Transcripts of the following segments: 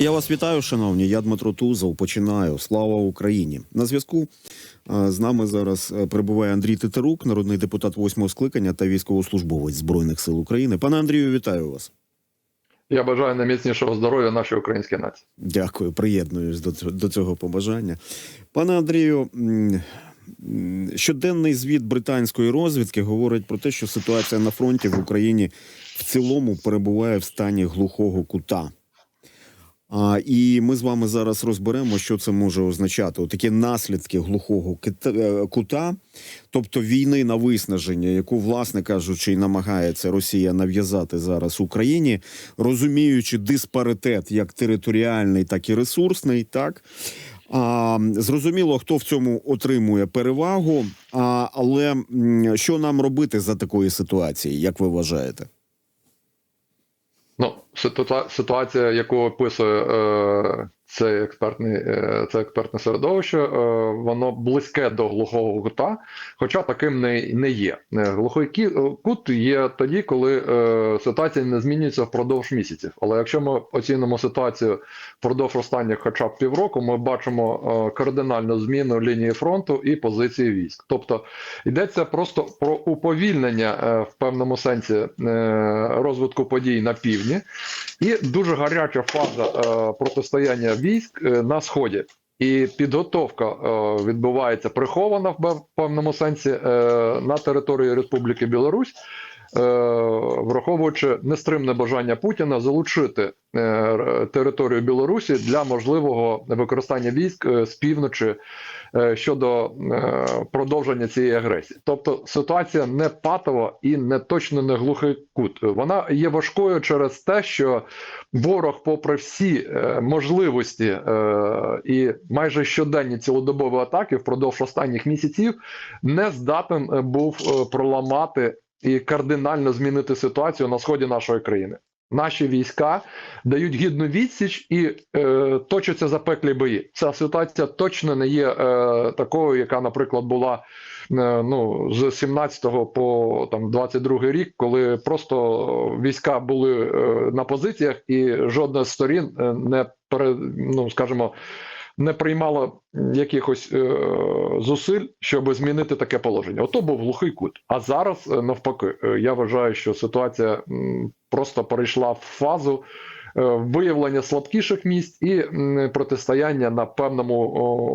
Я вас вітаю, шановні. Я Дмитро Тузов. Починаю. Слава Україні. На зв'язку е, з нами зараз е, перебуває Андрій Тетерук, народний депутат восьмого скликання та військовослужбовець Збройних сил України. Пане Андрію, вітаю вас. Я бажаю найміцнішого здоров'я нашій українській нації. Дякую, приєднуюсь до цього, до цього побажання. Пане Андрію, щоденний звіт британської розвідки говорить про те, що ситуація на фронті в Україні в цілому перебуває в стані глухого кута. А, і ми з вами зараз розберемо, що це може означати. Такі наслідки глухого е, кута, тобто війни на виснаження, яку, власне кажучи, намагається Росія нав'язати зараз Україні, розуміючи диспаритет як територіальний, так і ресурсний, так. А, зрозуміло, хто в цьому отримує перевагу. А, але що нам робити за такої ситуації, як ви вважаєте? Ситуація, яку описує е, це експертне, е, це експертне середовище, е, воно близьке до глухого кута, хоча таким не, не є. Е, Глухий кут є тоді, коли ситуація не змінюється впродовж місяців. Але якщо ми оцінимо ситуацію впродовж останніх хоча б півроку, ми бачимо кардинальну зміну лінії фронту і позиції військ. Тобто йдеться просто про уповільнення в певному сенсі розвитку подій на півдні, і дуже гаряча фаза протистояння військ е, на сході. І підготовка е, відбувається прихована в певному сенсі е, на території Республіки Білорусь, враховуючи нестримне бажання Путіна залучити територію Білорусі для можливого використання військ з півночі щодо е, продовження цієї агресії. Тобто ситуація не патова і не точно не глухий кут. Вона є важкою через те, що ворог, попри всі е, можливості е, і майже щоденні цілодобові атаки впродовж останніх місяців, не здатен е, був е, проламати і кардинально змінити ситуацію на сході нашої країни. Наші війська дають гідну відсіч і е, точаться запеклі бої. Ця ситуація точно не є е, такою, яка, наприклад, була е, ну з 17 по там 22 рік, коли просто війська були е, на позиціях, і жодна з сторін е, не пере, ну скажімо, не приймало якихось е, зусиль, щоб змінити таке положення. Ото був глухий кут. А зараз е, навпаки, Е, я вважаю, що ситуація просто перейшла в фазу. е, Виявлення слабкіших місць і протистояння на певному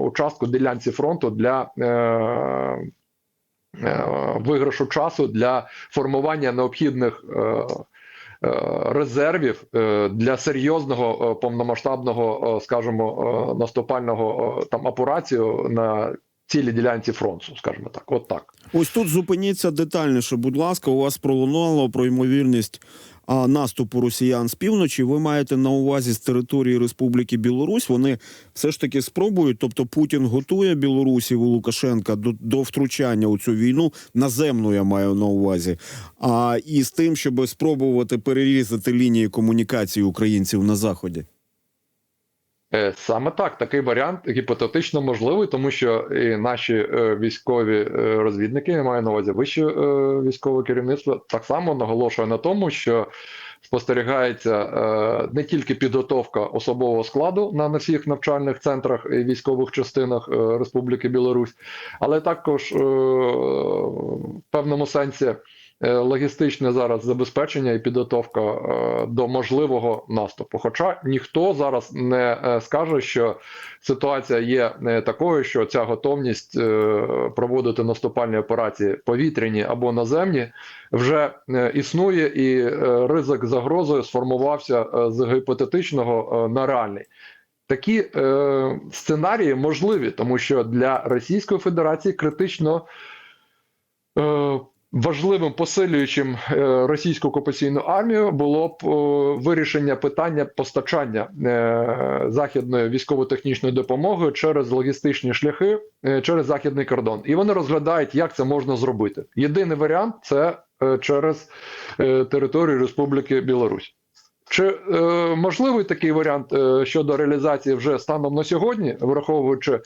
участку ділянці фронту для виграшу часу для формування необхідних резервів е, для серйозного е, повномасштабного, е, скажімо, е, наступального е, там операцію на цілій ділянці фронту, скажімо так, от так. Ось тут зупиніться детальніше, будь ласка. У вас пролунало про ймовірність наступу росіян з півночі. Ви маєте на увазі з території Республіки Білорусь. Вони все ж таки спробують. Тобто Путін готує білорусів у Лукашенка до, до втручання у цю війну. Наземну я маю на увазі. А і з тим, щоб спробувати перерізати лінії комунікації українців на заході. Е, Саме так, такий варіант гіпотетично можливий, тому що і наші е, військові е, розвідники, я маю на увазі вище військове керівництво, так само наголошує на тому, що спостерігається не тільки підготовка особового складу на, всіх навчальних центрах і військових частинах Республіки Білорусь, але також в певному сенсі. Е, Логістичне зараз забезпечення і підготовка е, до можливого наступу. Хоча ніхто зараз не е, скаже, що ситуація є такою, що ця готовність проводити наступальні операції повітряні або наземні вже існує, і ризик загрозою сформувався з гіпотетичного на реальний. Такі е, сценарії можливі, тому що для Російської Федерації критично е, важливим посилюючим е, російську окупаційну армію було б вирішення питання постачання е, західної військово-технічної допомоги через логістичні шляхи, е, через західний кордон. І вони розглядають, як це можна зробити. Єдиний варіант це через територію Республіки Білорусь. Чи е, можливий такий варіант е, щодо реалізації вже станом на сьогодні, враховуючи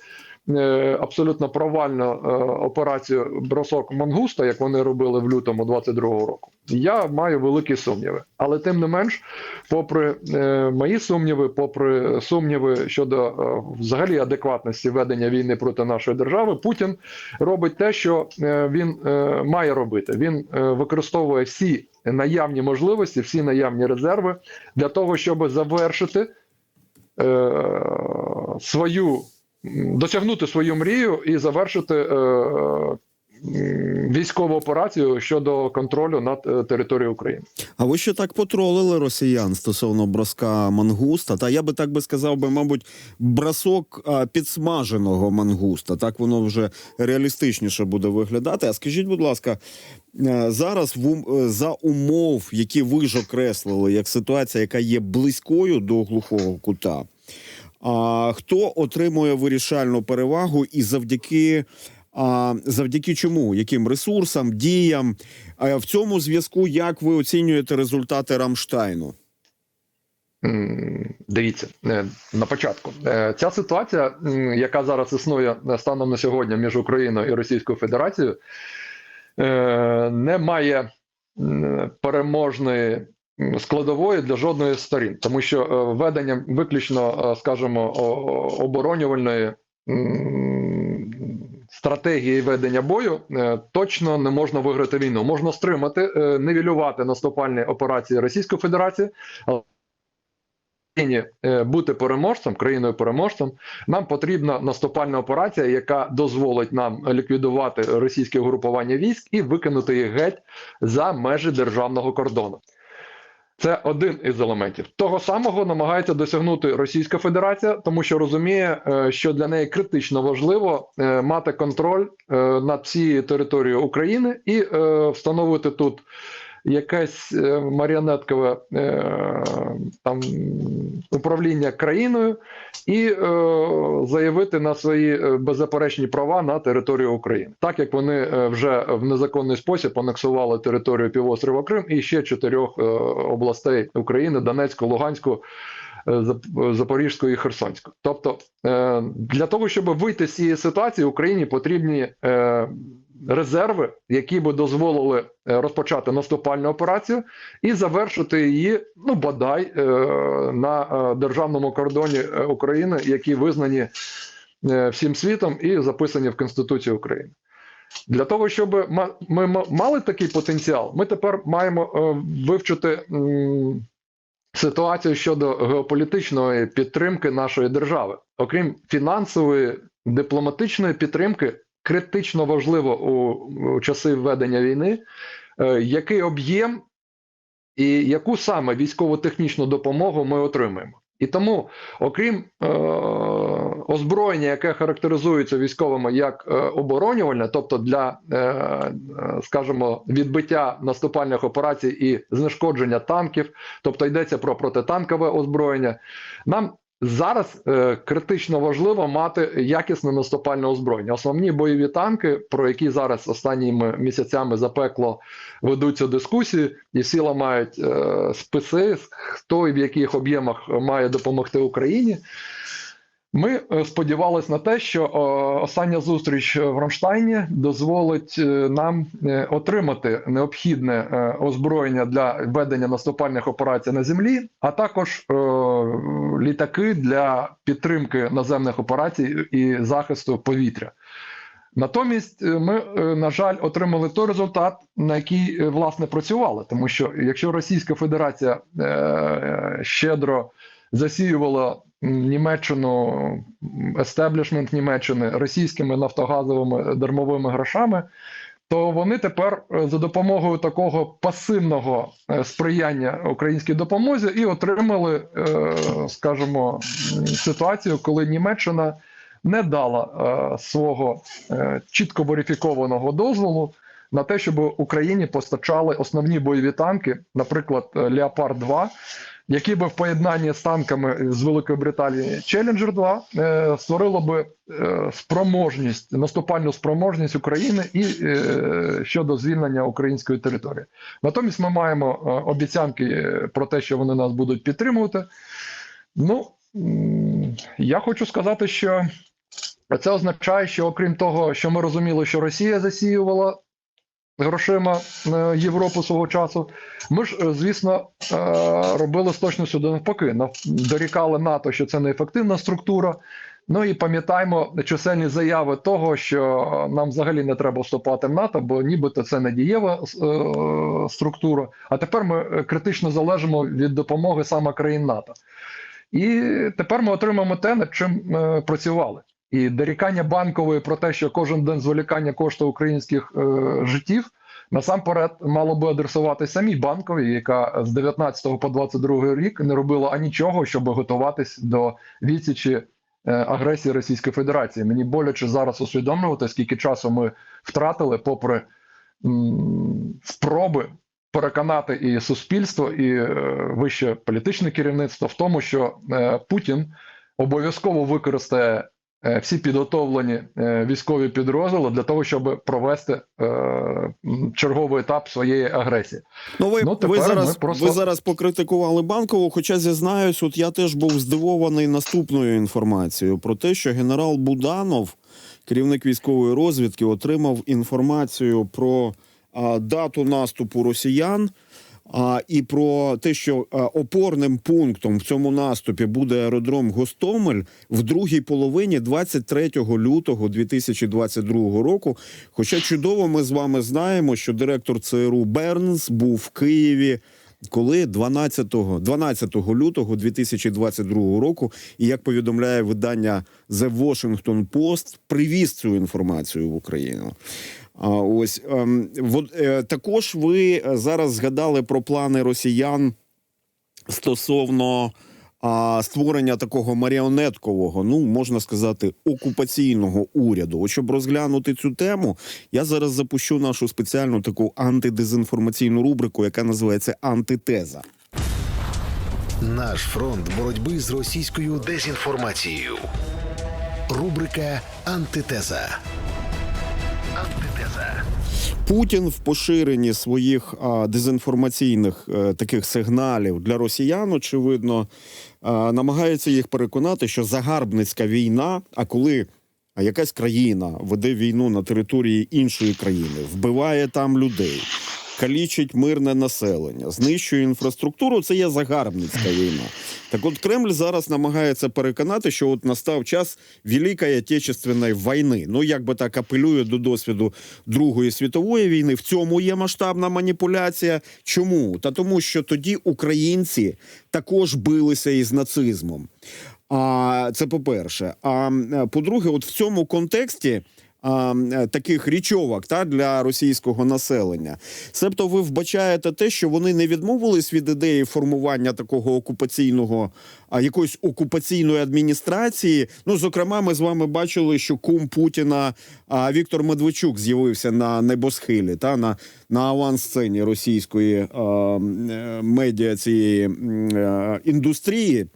абсолютно провальну е, операцію бросок Мангуста, як вони робили в лютому 22-го року, я маю великі сумніви. Але тим не менш, попри е, мої сумніви, попри сумніви щодо е, взагалі адекватності ведення війни проти нашої держави, Путін робить те, що е, він е, має робити. Він е, використовує всі наявні можливості, всі наявні резерви для того, щоб завершити е, свою досягнути свою мрію і завершити е, військову операцію щодо контролю над е, територією України. А ви ще так потролили росіян стосовно броска мангуста? Та я би так би сказав би, мабуть, бросок підсмаженого мангуста. Так воно вже реалістичніше буде виглядати. А скажіть, будь ласка, е, зараз в е, за умов, які ви ж окреслили, як ситуація, яка є близькою до глухого кута. А хто отримує вирішальну перевагу і завдяки, а, завдяки чому? Яким ресурсам, діям? В цьому зв'язку як ви оцінюєте результати Рамштайну? Дивіться е, на початку. Е, Ця ситуація, яка зараз існує станом на сьогодні між Україною і Російською Федерацією, е, не має переможної м, складової для жодної з сторін, тому що е, введенням виключно, е, скажімо, оборонювальної стратегії ведення бою е, точно не можна виграти війну. Можна стримати, нивелювати наступальні операції Російської Федерації. Бути переможцем, країною переможцем, нам потрібна наступальна операція, яка дозволить нам ліквідувати російське угрупування військ і викинути їх геть за межі державного кордону. Це один із елементів. Того самого намагається досягнути Російська Федерація, тому що розуміє, е, що для неї критично важливо е, мати контроль е, над всією територією України і встановити тут якесь е, маріонеткове там управління країною і е, заявити на свої е, беззаперечні права на територію України, так як вони вже в незаконний спосіб анексували територію півострова Крим і ще чотирьох областей України: Донецьку, Луганську. Зап- Запорізьку і Херсонську. Тобто, для того, щоб вийти з цієї ситуації, Україні потрібні резерви, які би дозволили е, розпочати наступальну операцію і завершити її, ну бодай е, на е, державному кордоні України, які визнані всім світом і записані в Конституції України. Для того, щоб ми мали такий потенціал, ми тепер маємо вивчити ситуацію щодо геополітичної підтримки нашої держави, окрім фінансової дипломатичної підтримки, критично важливо у, часи ведення війни, е, який об'єм і яку саме військово-технічну допомогу ми отримуємо. І тому, окрім е, озброєння, яке характеризується військовими як е, оборонювальне, тобто для, е, е, скажімо, відбиття наступальних операцій і знешкодження танків, тобто йдеться про протитанкове озброєння, нам Зараз е, критично важливо мати якісне наступальне озброєння. Основні бойові танки, про які зараз останніми місяцями запекло ведуться дискусії, і всі ламають е, списи, хто і в яких об'ємах має допомогти Україні. Ми е, сподівалися на те, що е, остання зустріч в Рамштайні дозволить е, нам е, отримати необхідне е, озброєння для ведення наступальних операцій на землі, а також е, літаки для підтримки наземних операцій і захисту повітря. Натомість е, ми, е, на жаль, отримали той результат, на який е, власне працювали, тому що якщо Російська Федерація е, щедро засіювала Німеччину, естеблішмент Німеччини російськими нафтогазовими дармовими грошами, то вони тепер е, за допомогою такого пасивного е, сприяння українській допомозі і отримали, е, скажімо, ситуацію, коли Німеччина не дала свого чітко верифікованого дозволу на те, щоб Україні постачали основні бойові танки, наприклад, Леопард 2 які би в поєднанні з танками з Великої Британії Challenger 2 е, створило би е, спроможність, наступальну спроможність України і е, щодо звільнення української території. Натомість ми маємо е, обіцянки е, про те, що вони нас будуть підтримувати. Ну я хочу сказати, що Це означає, що окрім того, що ми розуміли, що Росія засіювала грошима е, Європу свого часу, ми ж, е, звісно, е, робили з точністю до навпаки. Нав- Дорікали НАТО, що це неефективна структура. Ну і пам'ятаємо чисельні заяви того, що нам взагалі не треба вступати в НАТО, бо нібито це не дієва структура. А тепер ми критично залежимо від допомоги саме країн НАТО. І тепер ми отримаємо те, над чим працювали. І дорікання банкової про те, що кожен день зволікання коштує українських е, життів, насамперед мало би адресувати самій банковій, яка з 19 по 22 рік не робила анічого, щоб готуватись до відсічі е, агресії Російської Федерації. Мені боляче зараз усвідомлювати, скільки часу ми втратили, попри м, спроби переконати і суспільство, і е, вище політичне керівництво в тому, що е, Путін обов'язково використає всі підготовлені е, військові підрозділи для того, щоб провести е, черговий етап своєї агресії. Ну, ви, Ну, ви, зараз, просто- ви зараз покритикували банкову, хоча зізнаюсь, от я теж був здивований наступною інформацією про те, що генерал Буданов, керівник військової розвідки, отримав інформацію про а, дату наступу росіян. А, і про те, що опорним пунктом в цьому наступі буде аеродром Гостомель в другій половині 23 лютого 2022 року. Хоча чудово ми з вами знаємо, що директор ЦРУ Бернс був в Києві. Коли 12, 12 лютого 2022 року, і як повідомляє видання The Washington Post, привіз цю інформацію в Україну. Ось ем, е, також ви е, зараз згадали про плани росіян стосовно створення такого маріонеткового, ну можна сказати, окупаційного уряду. От щоб розглянути цю тему, я зараз запущу нашу спеціальну таку антидезінформаційну рубрику, яка називається Антитеза. Наш фронт боротьби з російською дезінформацією. Рубрика Антитеза. Путін в поширенні своїх а, дезінформаційних е, таких сигналів для росіян, очевидно, а, намагається їх переконати, що загарбницька війна, а коли якась країна веде війну на території іншої країни, вбиває там людей, калічить мирне населення, знищує інфраструктуру, це є загарбницька війна. Так от Кремль зараз намагається переконати, що от настав час Великої Отечественної війни. Ну, як би так апелює до досвіду Другої світової війни. В цьому є масштабна маніпуляція. Чому? Та тому, що тоді українці також билися із нацизмом. А це по-перше. А е, по-друге, от в цьому контексті. А, е, Таких річовок та для російського населення, себто ви вбачаєте те, що вони не відмовились від ідеї формування такого окупаційного, а якоїсь окупаційної адміністрації. Ну, зокрема, ми з вами бачили, що кум Путіна а, Віктор Медведчук з'явився на небосхилі та на, на авансцені російської а, е, медіа цієї м, е, індустрії.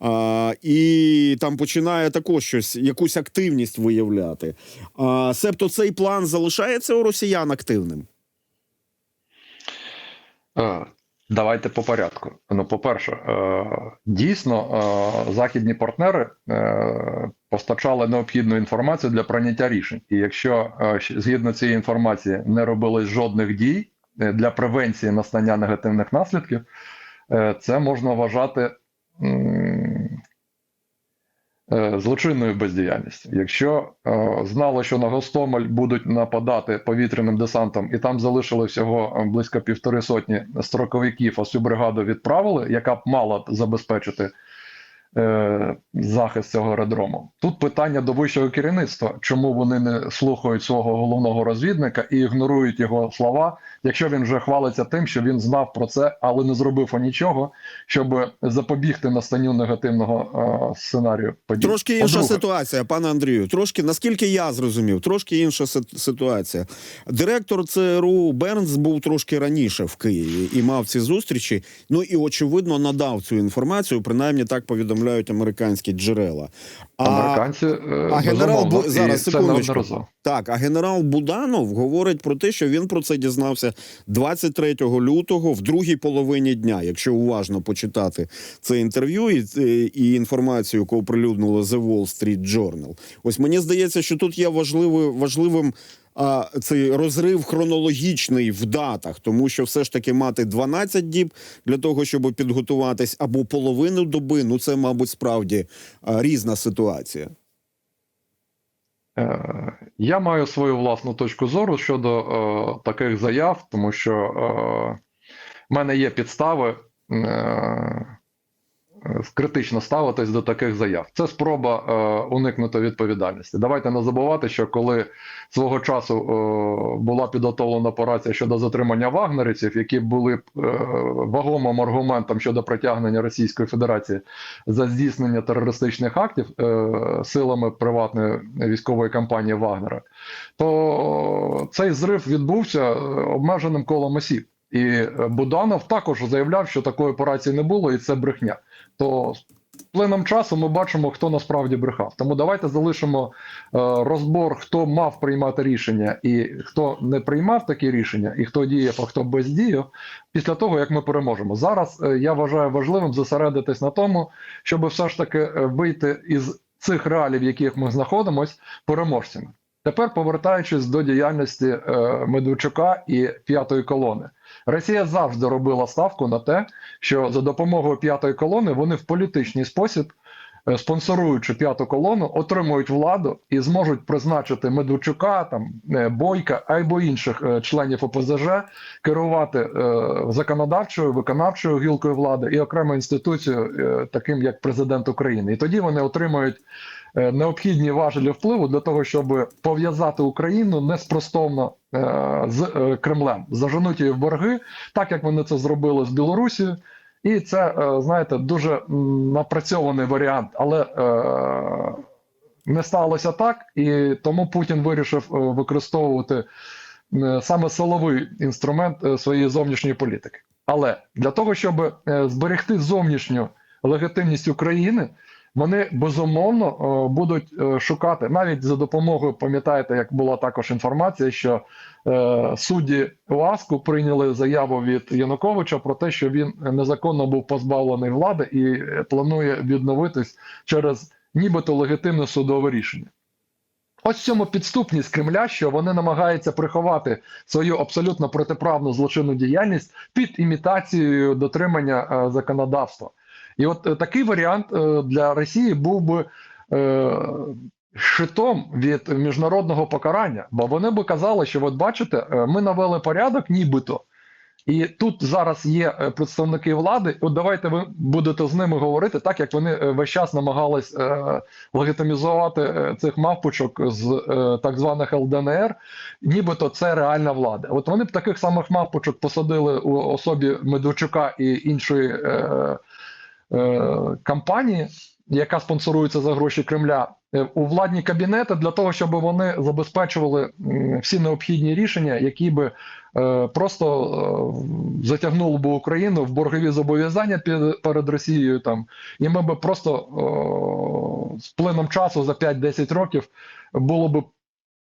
А, і там починає також щось, якусь активність виявляти. А, себто цей план залишається у росіян активним. Е, Давайте по порядку. Ну, по-перше, е, дійсно, е, західні партнери постачали необхідну інформацію для прийняття рішень. І якщо згідно цієї інформації не робилось жодних дій для превенції настання негативних наслідків, це можна вважати злочинною бездіяльністю. Якщо е, знало, що на Гостомель будуть нападати повітряним десантом, і там залишили всього е, близько півтори сотні строковиків, а цю бригаду відправили, яка б мала забезпечити е, захист цього аеродрому. Тут питання до вищого керівництва, чому вони не слухають свого головного розвідника і ігнорують його слова, якщо він вже хвалиться тим, що він знав про це, але не зробив нічого, щоб запобігти настанню негативного е, сценарію подій. Трошки інша По-друге, ситуація, пане Андрію. Трошки, наскільки я зрозумів, трошки інша ситуація. Директор ЦРУ Бернс був трошки раніше в Києві і мав ці зустрічі. Ну і очевидно надав цю інформацію. Принаймні так повідомляє повідомляють американські джерела. А, Американці е, а генерал Бу- зараз, секундочку. Так, а генерал Буданов говорить про те, що він про це дізнався 23 лютого в другій половині дня. Якщо уважно почитати це інтерв'ю і, і інформацію, яку оприлюднило The Wall Street Journal. Ось мені здається, що тут є важливий, важливим. А цей розрив хронологічний в датах, тому що все ж таки мати 12 діб для того, щоб підготуватись, або половину доби, ну це, мабуть, справді а, різна ситуація. Е, Я маю свою власну точку зору щодо е, таких заяв, тому що е, в мене є підстави е, критично ставитись до таких заяв. Це спроба е, уникнути відповідальності. Давайте не забувати, що коли свого часу е, була підготовлена операція щодо затримання вагнерівців, які були е, вагомим аргументом щодо притягнення Російської Федерації за здійснення терористичних актів е, силами приватної військової компанії Вагнера, то цей зрив відбувся е, обмеженим колом осіб. І е, Буданов також заявляв, що такої операції не було, і це брехня. То з плином часу ми бачимо, хто насправді брехав. Тому давайте залишимо е, розбор, хто мав приймати рішення і хто не приймав такі рішення, і хто діяв, а хто бездіяв, після того як ми переможемо. Зараз е, я вважаю важливим зосередитись на тому, щоб все ж таки е, вийти із цих реалій, в яких ми знаходимось, переможцями. Тепер повертаючись до діяльності е, Медведчука і п'ятої колони, Росія завжди робила ставку на те, що за допомогою п'ятої колони вони в політичний спосіб, е, спонсоруючи п'яту колону, отримують владу і зможуть призначити Медведчука, там е, Бойка або інших е, членів ОПЗЖ, керувати е, законодавчою, виконавчою гілкою влади і окремою інституцією, е, таким як президент України. І тоді вони отримують необхідні важелі впливу для того, щоб пов'язати Україну неспростовно е, з е, Кремлем, заженуть її в борги, так як вони це зробили з Білорусією. І це, е, знаєте, дуже напрацьований варіант, але е, не сталося так, і тому Путін вирішив е, використовувати е, саме силовий інструмент е, своєї зовнішньої політики. Але для того, щоб е, зберегти зовнішню легітимність України, вони безумовно е, будуть е, шукати навіть за допомогою, пам'ятаєте, як була також інформація, що е, судді ОАСКу прийняли заяву від Януковича про те, що він незаконно був позбавлений влади і планує відновитись через нібито легітимне судове рішення. Ось в цьому підступність Кремля, що вони намагаються приховати свою абсолютно протиправну злочинну діяльність під імітацією дотримання законодавства. І от е, такий варіант е, для Росії був би е, щитом від міжнародного покарання, бо вони би казали, що от бачите, е, ми навели порядок, нібито. І тут зараз є е, представники влади. От давайте ви будете з ними говорити, так як вони е, весь час намагались е, легітимізувати е, цих мавпочок з е, так званих ЛДНР, нібито це реальна влада. От вони б таких самих мавпочок посадили у особі Медведчука і іншої е, е, компанії, яка спонсорується за гроші Кремля, е, у владні кабінети для того, щоб вони забезпечували всі необхідні рішення, які би е, просто е, затягнули б Україну в боргові зобов'язання перед Росією там, і ми би просто е, з плином часу за 5-10 років було б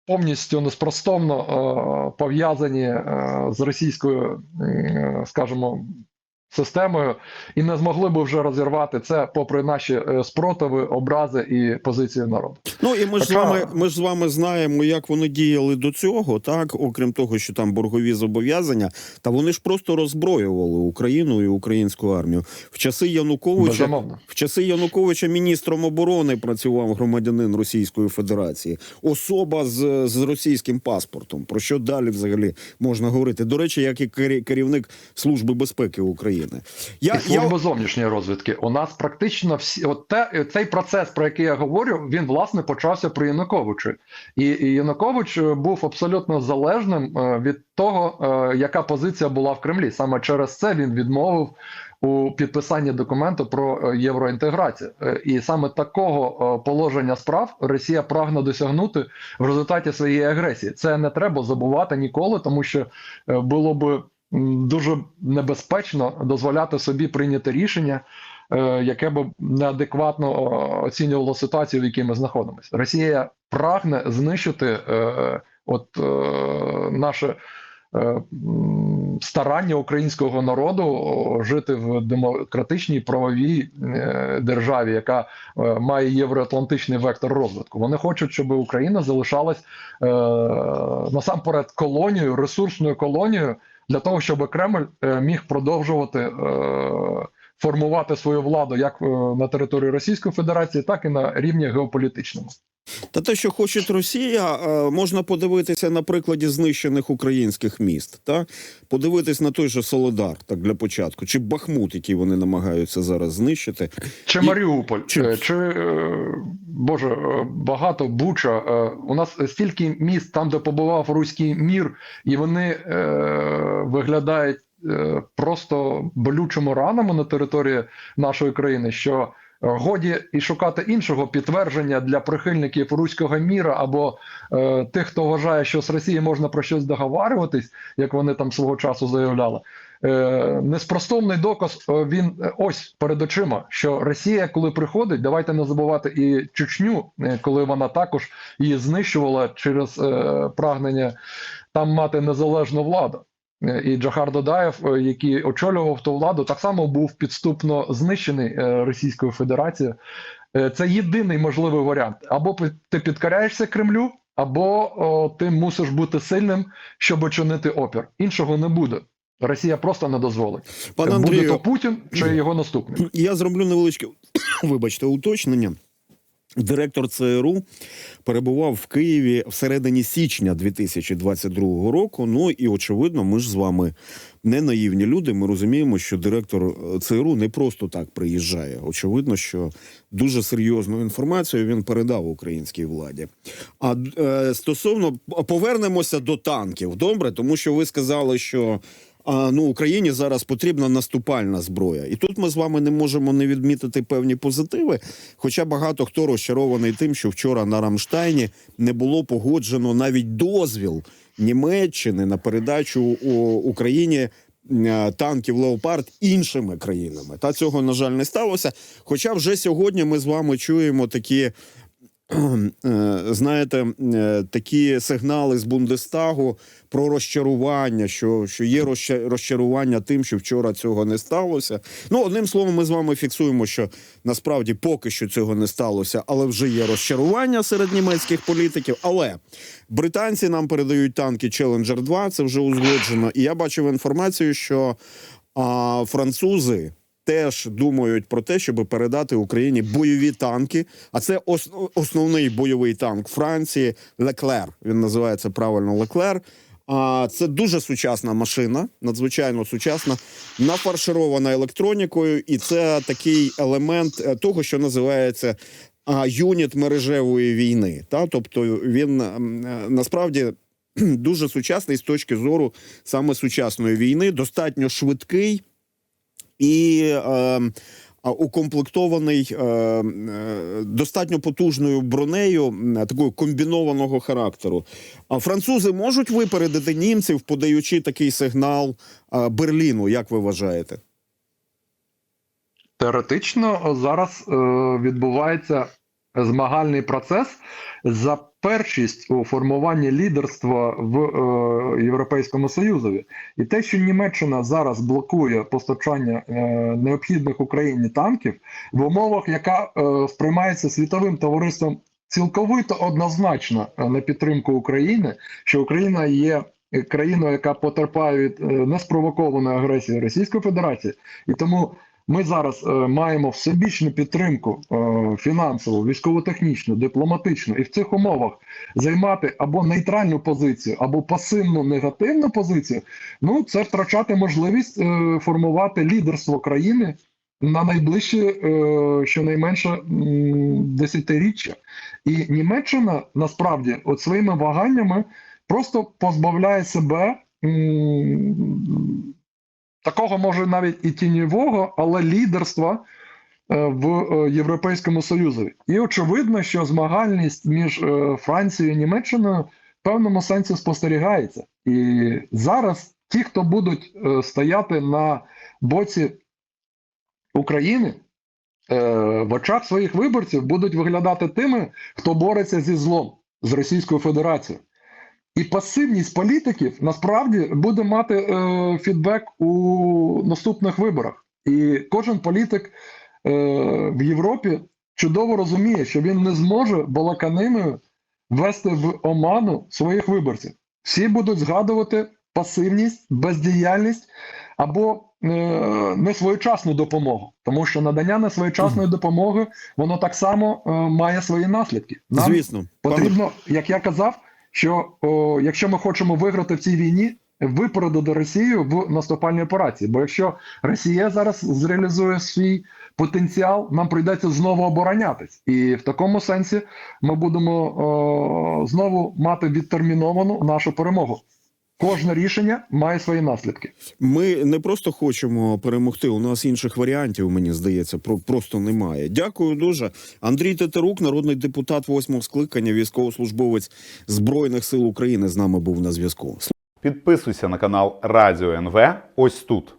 повністю неспростовно е, пов'язані е, з російською, е, скажімо, системою, і не змогли би вже розірвати це, попри наші е, спротиви, образи і позиції народу. Ну і ми ж з вами, ми ж з вами знаємо, як вони діяли до цього, так окрім того, що там боргові зобов'язання, та вони ж просто роззброювали Україну і українську армію в часи Януковича. Безумовно. В часи Януковича міністром оборони працював громадянин Російської Федерації, особа з, з російським паспортом. Про що далі взагалі можна говорити? До речі, як і керівник Служби безпеки України. Я, І служба зовнішньої розвідки. У нас практично всі от те, цей процес, про який я говорю, він власне почався при Януковичу. І, і Янукович е, був абсолютно залежним е, від того, е, яка позиція була в Кремлі. Саме через це він відмовив у підписанні документу про євроінтеграцію. І саме такого положення справ Росія прагне досягнути в результаті своєї агресії. Це не треба забувати ніколи, тому що було би дуже небезпечно дозволяти собі прийняти рішення яке б неадекватно оцінювало ситуацію, в якій ми знаходимося. Росія прагне знищити е, от е, наше. е, Старання українського народу жити в демократичній правовій е, державі, яка е, має євроатлантичний вектор розвитку. Вони хочуть, щоб Україна залишалась е, насамперед колонією, ресурсною колонією для того, щоб Кремль е, міг продовжувати е, формувати свою владу як е, на території Російської Федерації, так і на рівні геополітичному. Та те, що хоче Росія, е, можна подивитися на прикладі знищених українських міст. Та подивитись на той же Солодар, так для початку, чи Бахмут, який вони намагаються зараз знищити. Чи І- Маріуполь, чи- чи, чи е, Боже, е, багато Буча. Е, У нас стільки міст там, де побував руський мір, і вони е, виглядають е, просто болючими ранами на території нашої країни, що е, годі і шукати іншого підтвердження для прихильників руського міра або е, тих, хто вважає, що з Росією можна про щось договарюватись, як вони там свого часу заявляли. Е, Неспростовний доказ е, він е, ось перед очима, що Росія, коли приходить, давайте не забувати і Чечню, е, коли вона також її знищувала через е, прагнення там мати незалежну владу. Е, І Джахар Додаєв, е, який очолював ту владу, так само був підступно знищений е, Російською Федерацією. Це єдиний можливий варіант: або ти підкоряєшся Кремлю, або о, ти мусиш бути сильним, щоб очинити опір. Іншого не буде. Росія просто не дозволить. Пане буде то Путін чи його наступник. Я зроблю невеличке, вибачте, уточнення. Директор ЦРУ перебував в Києві всередині січня 2022 року. Ну і очевидно, ми ж з вами не наївні люди. Ми розуміємо, що директор е, ЦРУ не просто так приїжджає. Очевидно, що дуже серйозну інформацію він передав українській владі. А е, стосовно повернемося до танків, добре, тому що ви сказали, що а, ну, Україні зараз потрібна наступальна зброя. І тут ми з вами не можемо не відмітити певні позитиви. Хоча багато хто розчарований тим, що вчора на Рамштайні не було погоджено навіть дозвіл Німеччини на передачу Україні. е, Танків Леопард іншими країнами. Та цього, на жаль, не сталося. Хоча вже сьогодні ми з вами чуємо такі знаєте, е, такі сигнали з Бундестагу про розчарування, що, що є розчарування тим, що вчора цього не сталося. Ну, одним словом, ми з вами фіксуємо, що насправді поки що цього не сталося, але вже є розчарування серед німецьких політиків. Але британці нам передають танки Challenger 2, це вже узгоджено. І я бачив інформацію, що а, французи теж думають про те, щоб передати Україні бойові танки. А це основний бойовий танк Франції Леклер. Він називається правильно Леклер. А це дуже сучасна машина, надзвичайно сучасна, нафарширована електронікою, і це такий елемент е, того, що називається юніт мережевої війни. Та тобто він е, насправді дуже сучасний з точки зору саме сучасної війни, достатньо швидкий і е, укомплектований е, е, достатньо потужною бронею такого комбінованого характеру. А французи можуть випередити німців, подаючи такий сигнал е, Берліну, як ви вважаєте? Теоретично зараз е, відбувається змагальний процес за першість у формуванні лідерства в е, Європейському Союзові. І те, що Німеччина зараз блокує постачання е, необхідних Україні танків в умовах, яка е, сприймається світовим товариством цілковито однозначно е, на підтримку України, що Україна є. е, Країною, яка потерпає від е, неспровокованої агресії Російської Федерації, і тому ми зараз е, маємо всебічну підтримку е, фінансову, військово-технічну, дипломатичну, і в цих умовах займати або нейтральну позицію, або пасивну негативну позицію. Ну це втрачати можливість е, формувати лідерство країни на найближчі е, щонайменше десятиріччя. І Німеччина насправді от своїми ваганнями просто позбавляє себе. Такого може навіть і тіньового, але лідерства е, в е, Європейському Союзі. І очевидно, що змагальність між е, Францією і Німеччиною в певному сенсі спостерігається. І зараз ті, хто будуть стояти на боці України, в очах своїх виборців будуть виглядати тими, хто бореться зі злом з Російською Федерацією. І пасивність політиків насправді буде мати е, фідбек у наступних виборах. І кожен політик е, в Європі чудово розуміє, що він не зможе балаканиною ввести в оману своїх виборців. Всі будуть згадувати пасивність, бездіяльність або е, несвоєчасну допомогу, тому що надання несвоєчасної допомоги воно так само е, має свої наслідки. Нам Звісно, Потрібно, як я казав, що о, якщо ми хочемо виграти в цій війні, випередити Росію в наступальній операції. Бо якщо Росія зараз зреалізує свій потенціал, нам прийдеться знову оборонятись. І в такому сенсі ми будемо о, знову мати відтерміновану нашу перемогу. Кожне рішення має свої наслідки. Ми не просто хочемо перемогти. У нас інших варіантів, мені здається, про просто немає. Дякую дуже. Андрій Тетерук, народний депутат восьмого скликання, військовослужбовець збройних сил України, з нами був на зв'язку. Підписуйся на канал Радіо НВ ось тут.